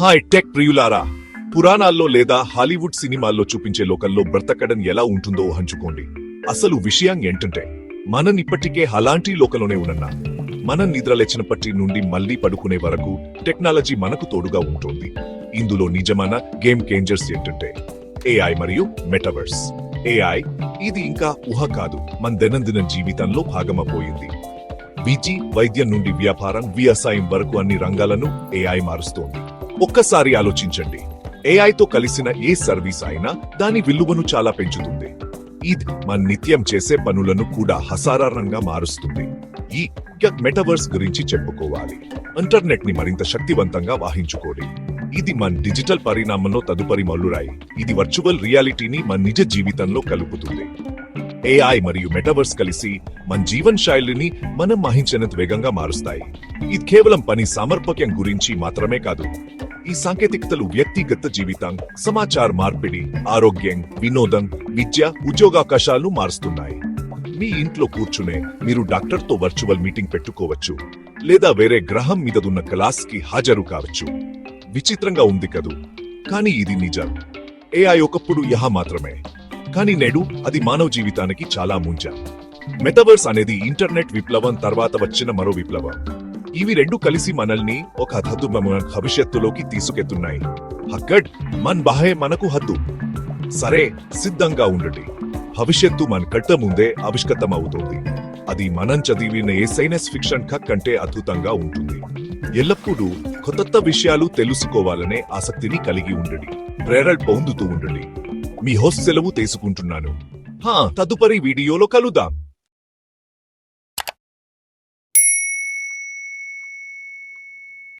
Hi tech ప్రియులారా. పురాణాల్లో లేదా హాలీవుడ్ సినిమాల్లో చూపించే లోకల్లో బ్రతకడం ఎలా ఉంటుందో హంచుకోండి అసలు విషయం ఏంటంటే మనం ఇప్పటికే అలాంటి లోకలోనే ఉన్నా మనం నిద్రలేచినప్పటి నుండి మళ్ళీ పడుకునే వరకు టెక్నాలజీ మనకు తోడుగా ఉంటుంది. ఇందులో నిజమైన గేమ్ చేంజర్స్ ఏంటంటే ఏఐ మరియు మెటవర్స్ ఏఐ ఇది ఇంకా ఊహ కాదు మన దైనందిన జీవితంలో భాగమైపోయింది. విజి వైద్యం నుండి వ్యాపారం వ్యవసాయం వరకు అన్ని రంగాలను ఏఐ మారుస్తోంది. ఒక్కసారి ఆలోచించండి. ఏఐతో కలిసిన ఏ సర్వీస్ అయినా దాని విలువను చాలా పెంచుతుంది. ఇది మన నిత్యం చేసే పనులను కూడా హసారారంగా మారుస్తుంది. ఈ మెటవర్స్ గురించి చెప్పుకోవాలి. ఇంటర్నెట్ని మరింత శక్తివంతంగా వాహించుకోండి ఇది మన డిజిటల్ పరిణామంలో తదుపరి మల్లురాయి. ఇది వర్చువల్ రియాలిటీని మన నిజ జీవితంలో కలుపుతుంది. ఏఐ మరియు మెటవర్స్ కలిసి మన జీవన శైలిని మనం మహించినంత వేగంగా మారుస్తాయి. ఇది కేవలం పని సామర్పక్యం గురించి మాత్రమే కాదు. ఈ సాంకేతికతలు వ్యక్తిగత జీవితం సమాచార మార్పిడి ఆరోగ్యం వినోదం విద్య ఉద్యోగావకాశాలను మారుస్తున్నాయి. మీ ఇంట్లో కూర్చునే మీరు డాక్టర్తో వర్చువల్ మీటింగ్ పెట్టుకోవచ్చు లేదా వేరే గ్రహం మీద ఉన్న క్లాస్కి హాజరు కావచ్చు. విచిత్రంగా ఉంది కదూ కానీ ఇది నిజం. ఏఐ ఒకప్పుడు యహ మాత్రమే కానీ నేడు అది మానవ జీవితానికి చాలా ముంజ. మెటవర్స్ అనేది ఇంటర్నెట్ విప్లవం తర్వాత వచ్చిన మరో విప్లవం. ఇవి రెండు కలిసి మనల్ని ఒక హద్దు భవిష్యత్తులోకి తీసుకెత్తున్నాయి. హక్కడ్ మన్ బాహే మనకు హద్దు. సరే సిద్ధంగా ఉండండి భవిష్యత్తు మన కట్ట ముందే ఆవిష్కృతమవుతుంది అది మనం చదివిన ఏ సైన్స్ ఫిక్షన్ క కంటే అద్భుతంగా ఉంటుంది. ఎల్లప్పుడూ కొత్త విషయాలు తెలుసుకోవాలనే ఆసక్తిని కలిగి ఉండండి. ప్రేరణ పొందుతూ ఉండండి. మీ హోస్ట్ సెలవు తీసుకుంటున్నాను. హా తదుపరి వీడియోలో కలుద్దాం.